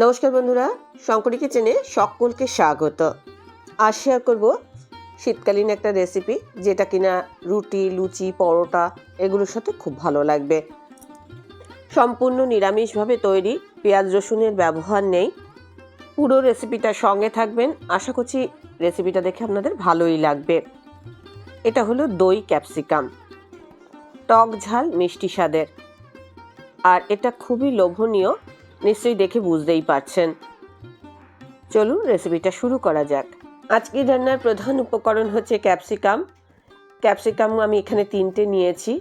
নমস্কার বন্ধুরা শঙ্করী কিচেনে সকলকে স্বাগত। আজ শেয়ার করব শীতকালীন একটা রেসিপি যেটা কিনা রুটি, লুচি, পরোটা এগুলোর সাথে খুব ভালো লাগবে। সম্পূর্ণ নিরামিষভাবে তৈরি পেঁয়াজ রসুনের ব্যবহার নেই। পুরো রেসিপিটা সঙ্গে থাকবেন। আশা করছি রেসিপিটা দেখে আপনাদের ভালোই লাগবে। এটা হলো দই ক্যাপসিকাম টক ঝাল মিষ্টি স্বাদের। আর এটা খুবই লোভনীয় নিশ্চয়ই দেখে বুঝতেই পারছেন। চলুন রেসিপিটা শুরু করা যাক। আজকের রান্নার প্রধান উপকরণ হচ্ছে ক্যাপসিকাম ক্যাপসিকাম আমি এখানে তিনটে নিয়েছি।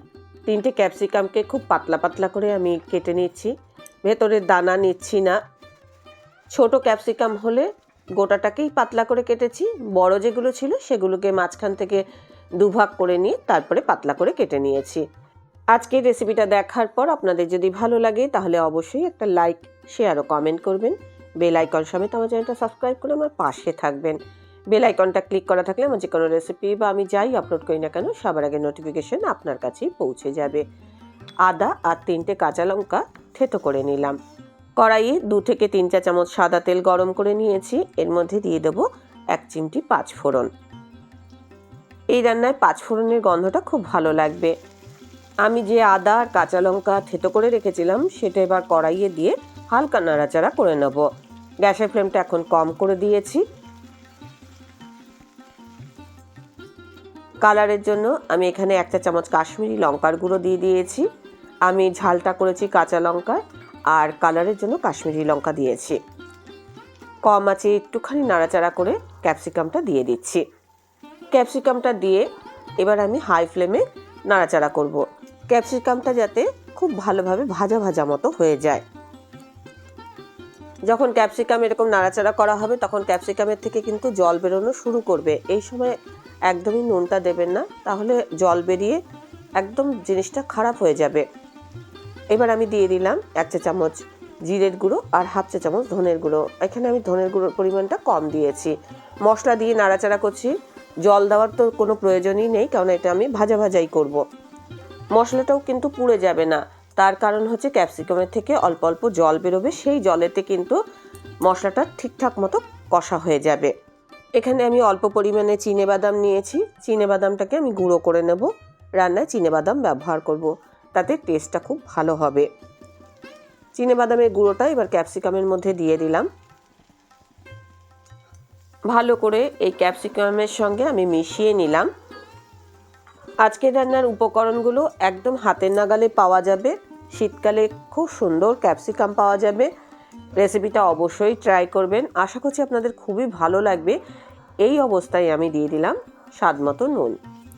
তিনটে ক্যাপসিকামকে খুব পাতলা পাতলা করে আমি কেটে নিচ্ছি। ভেতরে দানা নিচ্ছি না। ছোট ক্যাপসিকাম হলে গোটাটাকেই পাতলা করে কেটেছি। বড় যেগুলো ছিল সেগুলোকে মাঝখান থেকে দুভাগ করে নিয়ে তারপরে পাতলা করে কেটে নিয়েছি। আজকের রেসিপিটা দেখার পর আপনাদের যদি ভালো লাগে, তাহলে অবশ্যই একটা লাইক শেয়ার ও কমেন্ট করবেন। বেল আইকন সমেত আমার চ্যানেলটা সাবস্ক্রাইব করে আমার পাশে থাকবেন। বেল আইকনটা ক্লিক করা থাকলে আমার যে কোনো রেসিপি বা আমি যাই আপলোড করি না কেন, সবার আগে নোটিফিকেশন আপনার কাছেই পৌঁছে যাবে। আদা আর তিনটে কাঁচা লঙ্কা থেতো করে নিলাম। কড়াইয়ে দু থেকে তিন চা চামচ সাদা তেল গরম করে নিয়েছি। এর মধ্যে দিয়ে দেবো এক চিমটি পাঁচ ফোড়ন এই রান্নায় পাঁচ ফোড়নের গন্ধটা খুব ভালো লাগবে। আমি যে আদা, কাঁচা লঙ্কা থেতো করে রেখেছিলাম, সেটা এবার কড়াইয়ে দিয়ে হালকা নাড়াচাড়া করে নেব। গ্যাসের ফ্লেমটা এখন কম করে দিয়েছি। কালারের জন্য আমি এখানে এক চা চামচ কাশ্মীরি লঙ্কার গুঁড়ো দিয়ে দিয়েছি। আমি ঝালটা করেছি কাঁচা লঙ্কা আর কালারের জন্য কাশ্মীরি লঙ্কা দিয়েছি। কম আছে একটুখানি নাড়াচাড়া করে ক্যাপসিকামটা দিয়ে দিচ্ছি। ক্যাপসিকামটা দিয়ে এবার আমি হাই ফ্লেমে নাড়াচাড়া করব। ক্যাপসিকামটা যাতে খুব ভালোভাবে ভাজা ভাজা মতো হয়ে যায়। যখন ক্যাপসিকাম এরকম নাড়াচাড়া করা হবে, তখন ক্যাপসিকামের থেকে কিন্তু জল বেরোনো শুরু করবে। এই সময় একদমই নুনটা দেবেন না, তাহলে জল বেরিয়ে একদম জিনিসটা খারাপ হয়ে যাবে। এবার আমি দিয়ে দিলাম এক চা চামচ জিরের গুঁড়ো আর হাফ চা চামচ ধনের গুঁড়ো। এখানে আমি ধনের গুঁড়োর পরিমাণটা কম দিয়েছি। মশলা দিয়ে নাড়াচাড়া করছি। জল দেওয়ার তো কোনো প্রয়োজনই নেই, কারণ এটা আমি ভাজা ভাজাই করব। মশলাটাও কিন্তু পুড়ে যাবে না। তার কারণ হচ্ছে ক্যাপসিকামের থেকে অল্প অল্প জল বেরোবে, সেই জলেতে কিন্তু মশলাটা ঠিকঠাক মতো কষা হয়ে যাবে। এখানে আমি অল্প পরিমাণে চিনে বাদাম নিয়েছি। চিনে বাদামটাকে আমি গুঁড়ো করে নেব। রান্নায় চিনে বাদাম ব্যবহার করব, তাতে টেস্টটা খুব ভালো হবে। চিনে বাদামের গুঁড়োটা এবার ক্যাপসিকামের মধ্যে দিয়ে দিলাম। ভালো করে এই ক্যাপসিকামের সঙ্গে আমি মিশিয়ে নিলাম। আজকের রান্নার উপকরণগুলো একদম হাতের নাগালে পাওয়া যাবে। শীতকালে খুব সুন্দর ক্যাপসিকাম পাওয়া যাবে। রেসিপিটা অবশ্যই ট্রাই করবেন। আশা করছি আপনাদের খুবই ভালো লাগবে। এই অবস্থায় আমি দিয়ে দিলাম স্বাদ মতো নুন।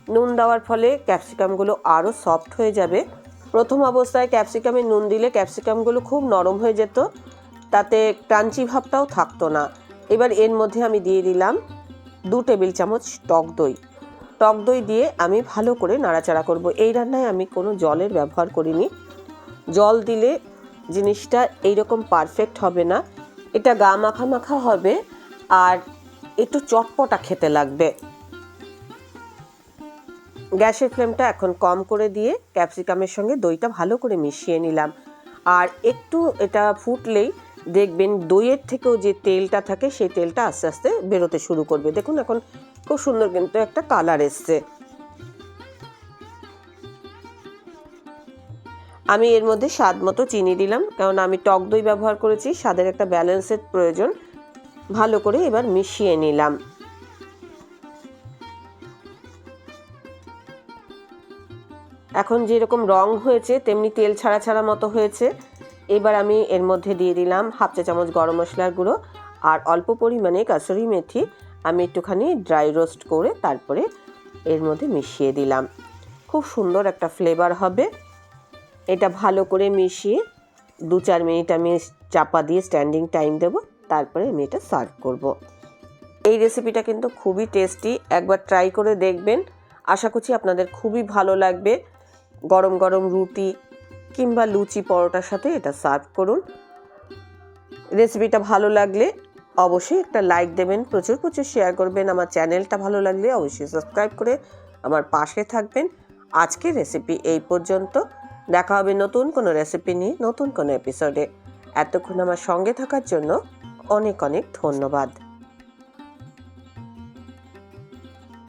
নুন দেওয়ার ফলে ক্যাপসিকামগুলো আরও সফট হয়ে যাবে। প্রথম অবস্থায় ক্যাপসিকামে নুন দিলে ক্যাপসিকামগুলো খুব নরম হয়ে যেত। তাতে ক্রাঞ্চি ভাবটাও থাকতো না। এবার এর মধ্যে আমি দিয়ে দিলাম দু টেবিল চামচ টক দই। টক দই দিয়ে আমি ভালো করে নাড়াচাড়া করব। এই রান্নায় আমি কোনো জলের ব্যবহার করিনি। জল দিলে জিনিসটা এইরকম পারফেক্ট হবে না। এটা গা মাখা মাখা হবে আর একটু চটপটা খেতে লাগবে। গ্যাসের ফ্লেমটা এখন কম করে দিয়ে ক্যাপসিকামের সঙ্গে দইটা ভালো করে মিশিয়ে নিলাম। আর একটু এটা ফুটলেই দেখবেন দইয়ের থেকেও যে তেলটা থাকে, সেই তেলটা আস্তে আস্তে বেরোতে শুরু করবে। দেখুন এখন খুব সুন্দর কিন্তু একটা কালার এসছে। আমি এর মধ্যে স্বাদ মতো চিনি দিলাম, কারণ আমি টক দই ব্যবহার করেছি, স্বাদের একটা ব্যালেন্সের প্রয়োজন। ভালো করে এবার মিশিয়ে নিলাম। এখন যেরকম রং হয়েছে, তেমনি তেল ছাড়া ছাড়া মতো হয়েছে। এবার আমি এর মধ্যে দিয়ে দিলাম হাফ চা চামচ গরম মশলার গুঁড়ো আর অল্প পরিমাণে কাসুরি মেথি। আমি একটুখানি ড্রাই রোস্ট করে তারপরে এর মধ্যে মিশিয়ে দিলাম। খুব সুন্দর একটা ফ্লেভার হবে। এটা ভালো করে মিশিয়ে দু চার মিনিট আমি চাপা দিয়ে স্ট্যান্ডিং টাইম দেব, তারপরে আমি এটা সার্ভ করব। এই রেসিপিটা কিন্তু খুবই টেস্টি একবার ট্রাই করে দেখবেন। আশা করছি আপনাদের খুবই ভালো লাগবে। গরম গরম রুটি কিংবা লুচি পরোটার সাথে এটা সার্ভ করুন। রেসিপিটা ভালো লাগলে অবশ্যই একটা লাইক দেবেন, প্রচুর প্রচুর শেয়ার করবেন। আমার চ্যানেলটা ভালো লাগলে অবশ্যই সাবস্ক্রাইব করে আমার পাশে থাকবেন। আজকের রেসিপি এই পর্যন্ত। দেখা হবে নতুন কোনো রেসিপি নিয়ে, নতুন কোনো এপিসোডে এতক্ষণ আমার সঙ্গে থাকার জন্য অনেক অনেক ধন্যবাদ।